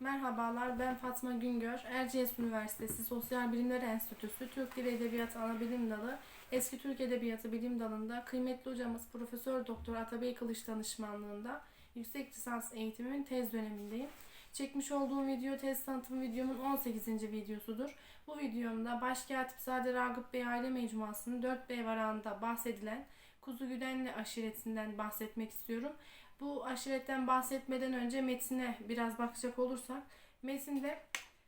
Merhabalar, ben Fatma Güngör. Erciyes Üniversitesi Sosyal Bilimler Enstitüsü Türk Dili Edebiyatı Anabilim Dalı, Eski Türk Edebiyatı Bilim Dalı'nda kıymetli hocamız Profesör Doktor Atabey Kılıç danışmanlığında yüksek lisans eğitimimin tez dönemindeyim. Çekmiş olduğum video tez tanıtım videomun 18. videosudur. Bu videomda Başkatipzade Ragıp Bey Aile Mecmuası'nın 4B varağında bahsedilen Kuzu Güdenli aşiretinden bahsetmek istiyorum. Bu aşiretten bahsetmeden önce metine biraz bakacak olursak metinde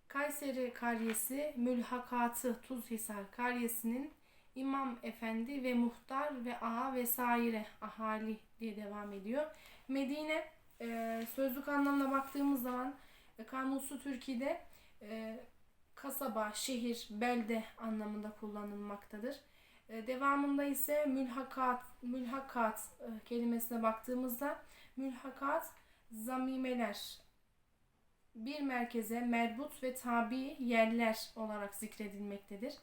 Kayseri Karyesi Mülhakatı Tuzhisar Karyesi'nin İmam Efendi ve Muhtar ve Ağa vesaire ahali diye devam ediyor. Medine e, sözlük anlamına baktığımız zaman e, Kamusu Türkiye'de e, kasaba, şehir, belde anlamında kullanılmaktadır. E, devamında ise mülhakat, mülhakat e, kelimesine baktığımızda mülhakat zamimeler bir merkeze merbut ve tabi yerler olarak zikredilmektedir.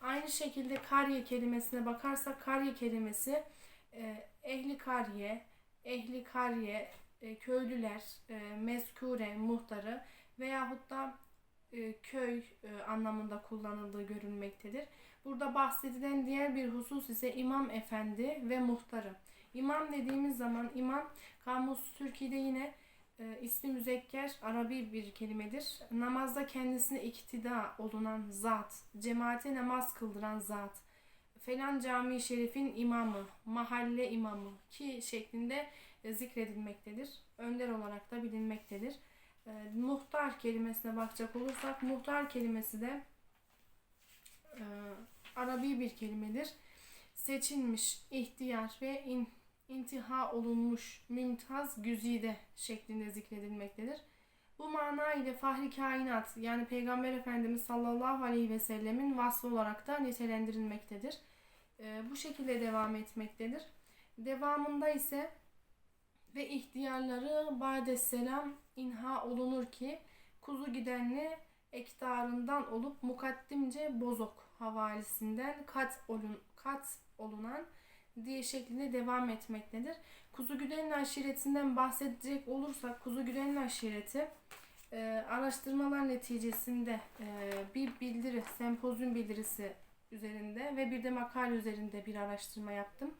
Aynı şekilde kariye kelimesine bakarsak kariye kelimesi e, ehli kariye, ehli kariye, köylüler, meskure, muhtarı veyahut da köy anlamında kullanıldığı görülmektedir. Burada bahsedilen diğer bir husus ise imam efendi ve muhtarı. İmam dediğimiz zaman imam Kamus Türkiye'de yine e, ismi müzekker Arabi bir kelimedir. Namazda kendisine iktida olunan zat, cemaate namaz kıldıran zat, falan cami şerifin imamı, mahalle imamı ki şeklinde e, zikredilmektedir. Önder olarak da bilinmektedir. E, muhtar kelimesine bakacak olursak muhtar kelimesi de Arabi bir kelimedir. Seçilmiş, ihtiyar ve in, intiha olunmuş, mümtaz, güzide şeklinde zikredilmektedir. Bu mana ile fahri kainat yani Peygamber Efendimiz sallallahu aleyhi ve sellemin vasfı olarak da nitelendirilmektedir. E, bu şekilde devam etmektedir. Devamında ise ve ihtiyarları ba'de selam inha olunur ki kuzu gidenli ektarından olup mukaddimce bozok havalisinden kat olun kat olunan diye şeklinde devam etmektedir. Kuzu Güdenli aşiretinden bahsedecek olursak Kuzu Güdenli aşireti e, araştırmalar neticesinde e, bir bildiri, sempozyum bildirisi üzerinde ve bir de makale üzerinde bir araştırma yaptım.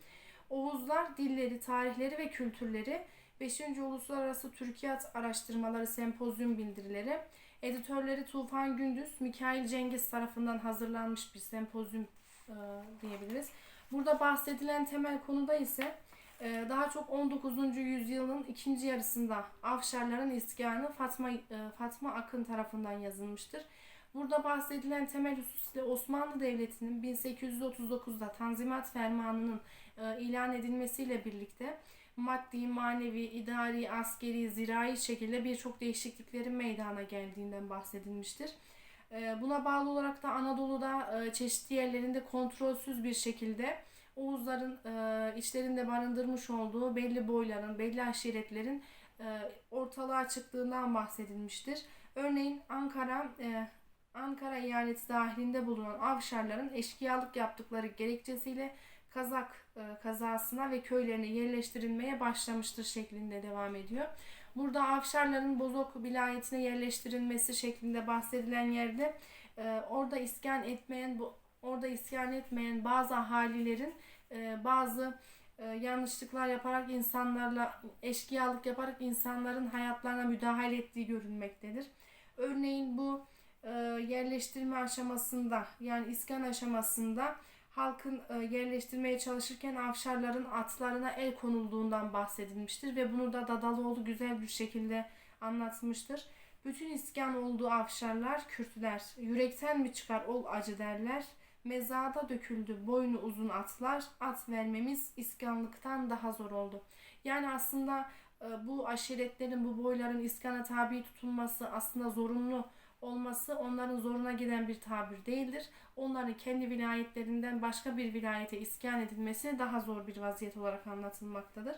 Oğuzlar dilleri, tarihleri ve kültürleri 5. Uluslararası Türkiyat Araştırmaları Sempozyum bildirileri editörleri Tufan Gündüz, Mikail Cengiz tarafından hazırlanmış bir sempozyum e, diyebiliriz. Burada bahsedilen temel konuda ise e, daha çok 19. yüzyılın ikinci yarısında Afşarların iskanı Fatma e, Fatma Akın tarafından yazılmıştır. Burada bahsedilen temel husus ile Osmanlı Devleti'nin 1839'da Tanzimat Fermanı'nın e, ilan edilmesiyle birlikte maddi, manevi, idari, askeri, zirai şekilde birçok değişikliklerin meydana geldiğinden bahsedilmiştir. E, buna bağlı olarak da Anadolu'da e, çeşitli yerlerinde kontrolsüz bir şekilde Oğuzların e, içlerinde barındırmış olduğu belli boyların, belli aşiretlerin e, ortalığa çıktığından bahsedilmiştir. Örneğin Ankara Ankara eyaleti dahilinde bulunan avşarların eşkıyalık yaptıkları gerekçesiyle Kazak e, kazasına ve köylerine yerleştirilmeye başlamıştır şeklinde devam ediyor. Burada avşarların Bozok vilayetine yerleştirilmesi şeklinde bahsedilen yerde e, orada iskan etmeyen bu orada isyan etmeyen bazı ahalilerin e, bazı e, yanlışlıklar yaparak insanlarla eşkıyalık yaparak insanların hayatlarına müdahale ettiği görülmektedir. Örneğin bu e, yerleştirme aşamasında yani iskan aşamasında halkın e, yerleştirmeye çalışırken avşarların atlarına el konulduğundan bahsedilmiştir ve bunu da Dadaloğlu güzel bir şekilde anlatmıştır. Bütün iskan olduğu avşarlar Kürtler, yürekten mi çıkar ol acı derler. Mezada döküldü boynu uzun atlar, at vermemiz iskanlıktan daha zor oldu. Yani aslında e, bu aşiretlerin, bu boyların iskana tabi tutulması aslında zorunlu olması onların zoruna giden bir tabir değildir. Onların kendi vilayetlerinden başka bir vilayete iskan edilmesi daha zor bir vaziyet olarak anlatılmaktadır.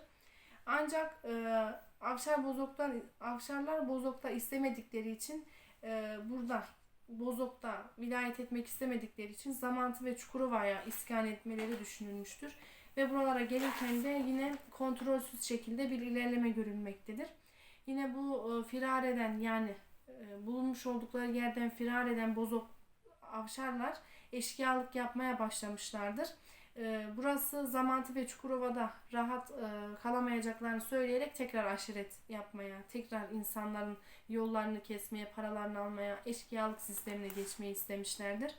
Ancak e, Avşar Bozok'tan Avşarlar Bozok'ta istemedikleri için e, burada Bozok'ta vilayet etmek istemedikleri için Zamantı ve Çukurova'ya iskan etmeleri düşünülmüştür. Ve buralara gelirken de yine kontrolsüz şekilde bir ilerleme görülmektedir. Yine bu e, firar eden yani bulunmuş oldukları yerden firar eden bozok avşarlar eşkıyalık yapmaya başlamışlardır. E, burası Zamantı ve Çukurova'da rahat e, kalamayacaklarını söyleyerek tekrar aşiret yapmaya, tekrar insanların yollarını kesmeye, paralarını almaya, eşkıyalık sistemine geçmeyi istemişlerdir.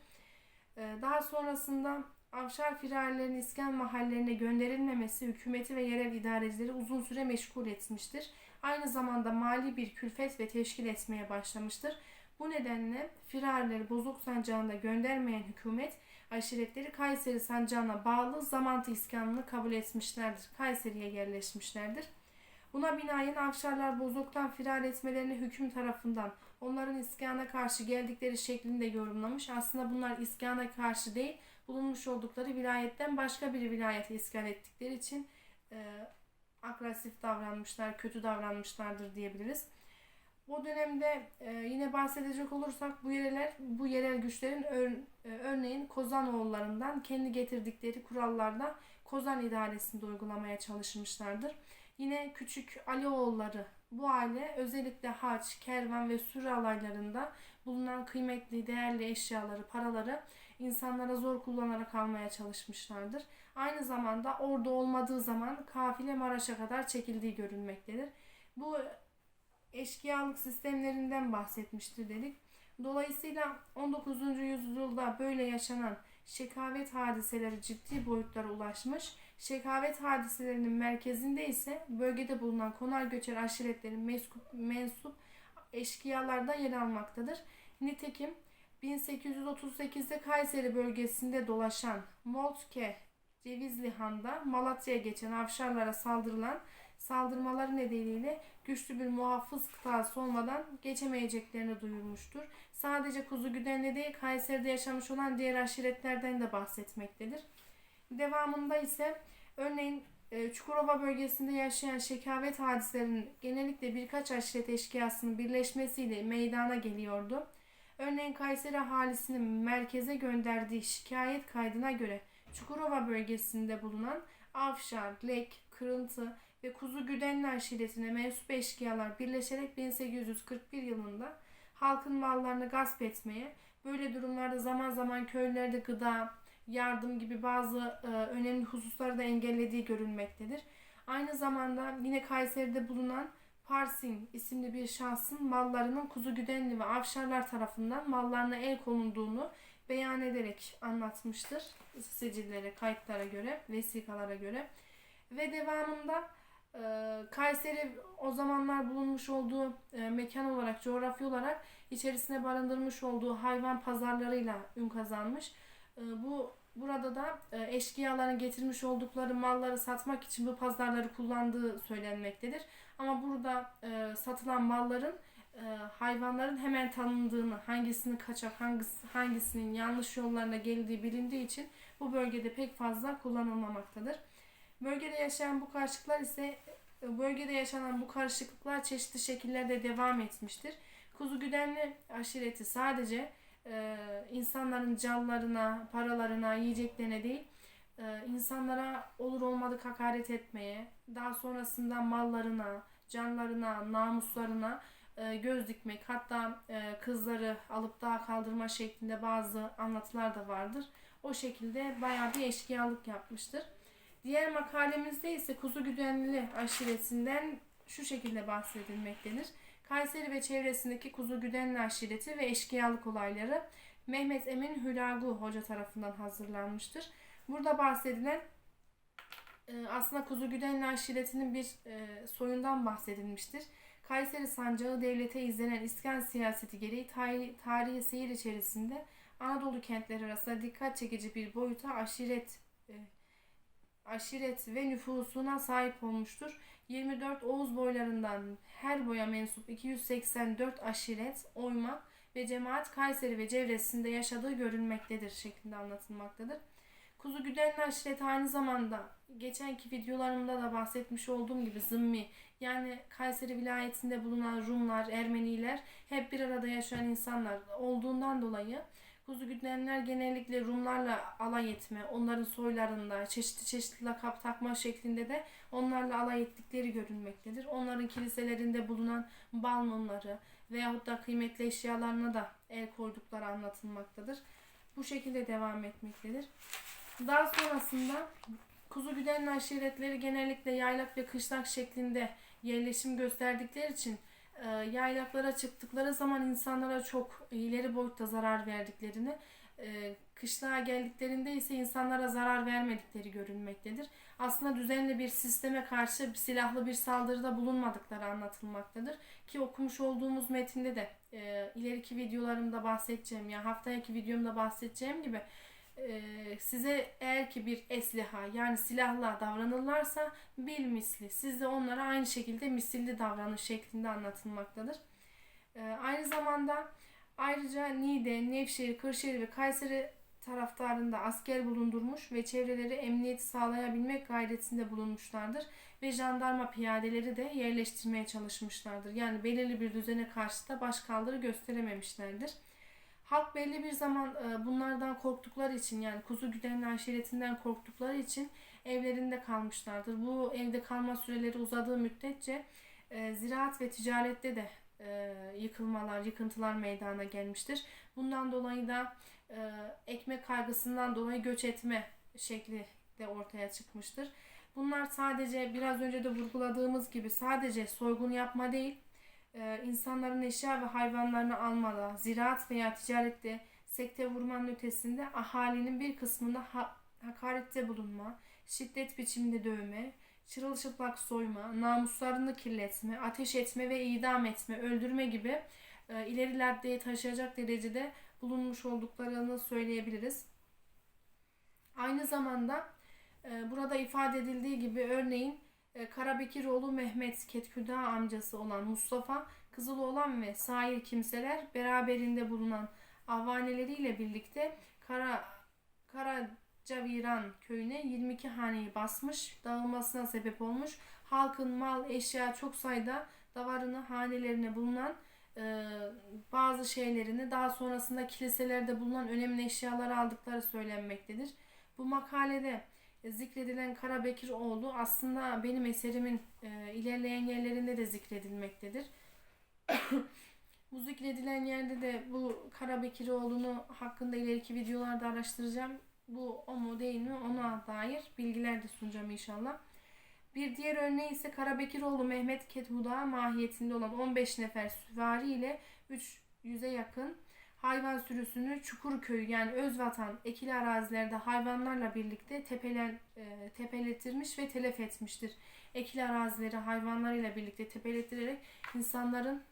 E, daha sonrasında Avşar firarilerin iskan mahallelerine gönderilmemesi hükümeti ve yerel idarecileri uzun süre meşgul etmiştir. Aynı zamanda mali bir külfet ve teşkil etmeye başlamıştır. Bu nedenle firarileri Bozok Sancağı'nda göndermeyen hükümet aşiretleri Kayseri Sancağı'na bağlı Zamantı iskanını kabul etmişlerdir. Kayseri'ye yerleşmişlerdir. Buna binaen Avşarlar Bozok'tan firar etmelerini hüküm tarafından onların iskana karşı geldikleri şeklinde yorumlamış. Aslında bunlar iskana karşı değil, bulunmuş oldukları vilayetten başka bir vilayete iskan ettikleri için e, agresif davranmışlar, kötü davranmışlardır diyebiliriz. Bu dönemde e, yine bahsedecek olursak bu yerler bu yerel güçlerin ör- e, örneğin Kozanoğullarından kendi getirdikleri kurallarda Kozan idaresinde uygulamaya çalışmışlardır. Yine küçük Alioğulları bu aile özellikle haç, kervan ve sürü alaylarında bulunan kıymetli, değerli eşyaları, paraları insanlara zor kullanarak almaya çalışmışlardır. Aynı zamanda orada olmadığı zaman kafile Maraş'a kadar çekildiği görülmektedir. Bu eşkıyalık sistemlerinden bahsetmiştir dedik. Dolayısıyla 19. yüzyılda böyle yaşanan şekavet hadiseleri ciddi boyutlara ulaşmış. Şekavet hadiselerinin merkezinde ise bölgede bulunan konar göçer aşiretlerin mensup, mensup eşkıyalarda yer almaktadır. Nitekim 1838'de Kayseri bölgesinde dolaşan Moltke Cevizli Han'da Malatya'ya geçen avşarlara saldırılan saldırmaları nedeniyle güçlü bir muhafız kıtası olmadan geçemeyeceklerini duyurmuştur. Sadece Kuzu Güden'le değil Kayseri'de yaşamış olan diğer aşiretlerden de bahsetmektedir. Devamında ise örneğin e, Çukurova bölgesinde yaşayan şekavet hadislerinin genellikle birkaç aşiret eşkıyasının birleşmesiyle meydana geliyordu. Örneğin Kayseri ahalisinin merkeze gönderdiği şikayet kaydına göre Çukurova bölgesinde bulunan Avşar, Lek, Kırıntı ve Kuzu Güdenli aşiretine mensup eşkıyalar birleşerek 1841 yılında halkın mallarını gasp etmeye, böyle durumlarda zaman zaman köylerde gıda, yardım gibi bazı e, önemli hususları da engellediği görülmektedir. Aynı zamanda yine Kayseri'de bulunan Parsin isimli bir şahsın mallarının Kuzu Güdenli ve Avşarlar tarafından mallarına el konulduğunu beyan ederek anlatmıştır. Sicillere, kayıtlara göre, vesikalara göre. Ve devamında e, Kayseri o zamanlar bulunmuş olduğu e, mekan olarak, coğrafya olarak içerisine barındırmış olduğu hayvan pazarlarıyla ün kazanmış. E, bu burada da e, eşkıyaların getirmiş oldukları malları satmak için bu pazarları kullandığı söylenmektedir. Ama burada e, satılan malların e, hayvanların hemen tanındığını, hangisinin kaçak, hangisi, hangisinin yanlış yollarına geldiği bilindiği için bu bölgede pek fazla kullanılmamaktadır. Bölgede yaşayan bu karışıklar ise bölgede yaşanan bu karışıklıklar çeşitli şekillerde devam etmiştir. Kuzu Güdenli aşireti sadece e, insanların canlarına, paralarına, yiyeceklerine değil, e, insanlara olur olmadık hakaret etmeye, daha sonrasında mallarına, canlarına, namuslarına e, göz dikmek, hatta e, kızları alıp dağa kaldırma şeklinde bazı anlatılar da vardır. O şekilde bayağı bir eşkıyalık yapmıştır. Diğer makalemizde ise Kuzu Güdenli aşiretinden şu şekilde bahsedilmektedir. Kayseri ve çevresindeki Kuzu Güdenli aşireti ve eşkıyalık olayları Mehmet Emin Hülagu Hoca tarafından hazırlanmıştır. Burada bahsedilen e, aslında Kuzu Güdenli aşiretinin bir e, soyundan bahsedilmiştir. Kayseri sancağı devlete izlenen iskan siyaseti gereği tarihi, tarihi seyir içerisinde Anadolu kentleri arasında dikkat çekici bir boyuta aşiret e, aşiret ve nüfusuna sahip olmuştur. 24 Oğuz boylarından her boya mensup 284 aşiret, oyma ve cemaat Kayseri ve çevresinde yaşadığı görülmektedir şeklinde anlatılmaktadır. Kuzu Güdenli aşiret aynı zamanda geçenki videolarımda da bahsetmiş olduğum gibi zımmi yani Kayseri vilayetinde bulunan Rumlar, Ermeniler hep bir arada yaşayan insanlar olduğundan dolayı Kuzu Güdenler genellikle Rumlarla alay etme, onların soylarında çeşitli çeşitli lakap takma şeklinde de onlarla alay ettikleri görülmektedir. Onların kiliselerinde bulunan bal mumları veyahut da kıymetli eşyalarına da el koydukları anlatılmaktadır. Bu şekilde devam etmektedir. Daha sonrasında kuzu güdenli aşiretleri genellikle yaylak ve kışlak şeklinde yerleşim gösterdikleri için e, yaylaklara çıktıkları zaman insanlara çok ileri boyutta zarar verdiklerini, e, kışlığa geldiklerinde ise insanlara zarar vermedikleri görülmektedir. Aslında düzenli bir sisteme karşı silahlı bir saldırıda bulunmadıkları anlatılmaktadır. Ki okumuş olduğumuz metinde de e, ileriki videolarımda bahsedeceğim ya haftaki videomda bahsedeceğim gibi e, size eğer ki bir esliha yani silahla davranırlarsa bil misli siz de onlara aynı şekilde misilli davranış şeklinde anlatılmaktadır. E, aynı zamanda ayrıca Niğde, Nevşehir, Kırşehir ve Kayseri taraftarında asker bulundurmuş ve çevreleri emniyeti sağlayabilmek gayretinde bulunmuşlardır ve jandarma piyadeleri de yerleştirmeye çalışmışlardır. Yani belirli bir düzene karşı da başkaldırı gösterememişlerdir. Halk belli bir zaman e, bunlardan korktukları için yani kuzu güdenli aşiretinden korktukları için evlerinde kalmışlardır. Bu evde kalma süreleri uzadığı müddetçe e, ziraat ve ticarette de e, yıkılmalar, yıkıntılar meydana gelmiştir. Bundan dolayı da ekmek kaygısından dolayı göç etme şekli de ortaya çıkmıştır. Bunlar sadece biraz önce de vurguladığımız gibi sadece soygun yapma değil, e, insanların eşya ve hayvanlarını almada, ziraat veya ticarette sekte vurmanın ötesinde ahalinin bir kısmında ha- hakarette bulunma, şiddet biçiminde dövme, çırılçıplak soyma, namuslarını kirletme, ateş etme ve idam etme, öldürme gibi e, ileri raddeye taşıyacak derecede bulunmuş olduklarını söyleyebiliriz. Aynı zamanda e, burada ifade edildiği gibi örneğin Karabekiroğlu Mehmet Ketküda amcası olan Mustafa, Kızıloğlan ve sair kimseler beraberinde bulunan avaneleriyle birlikte Kara Karacaviran köyüne 22 haneyi basmış, dağılmasına sebep olmuş. Halkın mal, eşya çok sayıda davarını hanelerine bulunan e, bazı şeylerini daha sonrasında kiliselerde bulunan önemli eşyaları aldıkları söylenmektedir. Bu makalede zikredilen Karabekiroğlu aslında benim eserimin e, ilerleyen yerlerinde de zikredilmektedir. bu zikredilen yerde de bu Karabekiroğlu'nu hakkında ileriki videolarda araştıracağım. Bu o mu değil mi ona dair bilgiler de sunacağım inşallah. Bir diğer örneği ise Karabekiroğlu Mehmet Kethuda mahiyetinde olan 15 nefer süvari ile 300'e yakın hayvan sürüsünü Çukurköy yani Özvatan ekili arazilerde hayvanlarla birlikte tepelen, e, tepeletirmiş ve telef etmiştir. Ekili arazileri hayvanlarıyla birlikte tepelettirerek insanların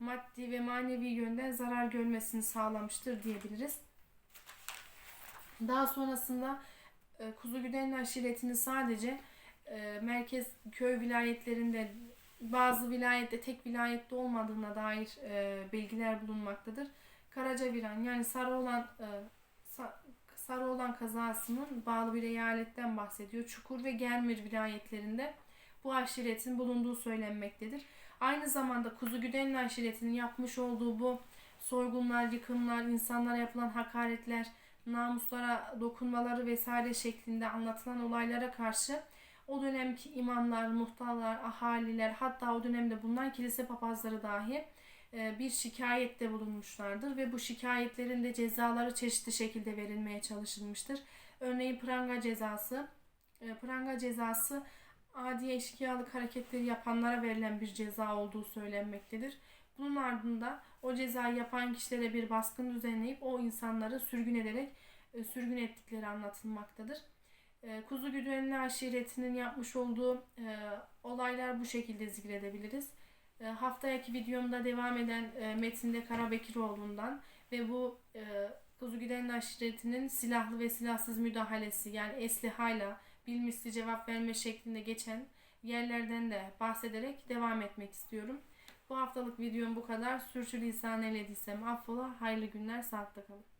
maddi ve manevi yönden zarar görmesini sağlamıştır diyebiliriz. Daha sonrasında e, Kuzu Güdenli aşiretini sadece e, merkez köy vilayetlerinde bazı vilayette tek vilayette olmadığına dair e, bilgiler bulunmaktadır. Karacaviran yani Sarıoğlan e, Sarıoğlan kazasının bağlı bir eyaletten bahsediyor. Çukur ve Germir vilayetlerinde bu aşiretin bulunduğu söylenmektedir. Aynı zamanda Kuzu Güdenli aşiretinin yapmış olduğu bu soygunlar, yıkımlar, insanlara yapılan hakaretler, namuslara dokunmaları vesaire şeklinde anlatılan olaylara karşı o dönemki imamlar, muhtarlar, ahaliler hatta o dönemde bulunan kilise papazları dahi bir şikayette bulunmuşlardır ve bu şikayetlerin de cezaları çeşitli şekilde verilmeye çalışılmıştır. Örneğin pranga cezası. E, pranga cezası adi eşkıyalık hareketleri yapanlara verilen bir ceza olduğu söylenmektedir. Bunun ardında o cezayı yapan kişilere bir baskın düzenleyip o insanları sürgün ederek e, sürgün ettikleri anlatılmaktadır. Kuzu Güdülenli aşiretinin yapmış olduğu olaylar bu şekilde zikredebiliriz. E, haftaki videomda devam eden e, metinde Karabekiroğlu'ndan ve bu e, Kuzu Giden aşiretinin silahlı ve silahsız müdahalesi yani eslihayla bilmişli cevap verme şeklinde geçen yerlerden de bahsederek devam etmek istiyorum. Bu haftalık videom bu kadar. Sürçülisan eylediysem affola. Hayırlı günler, sağlıkla kalın.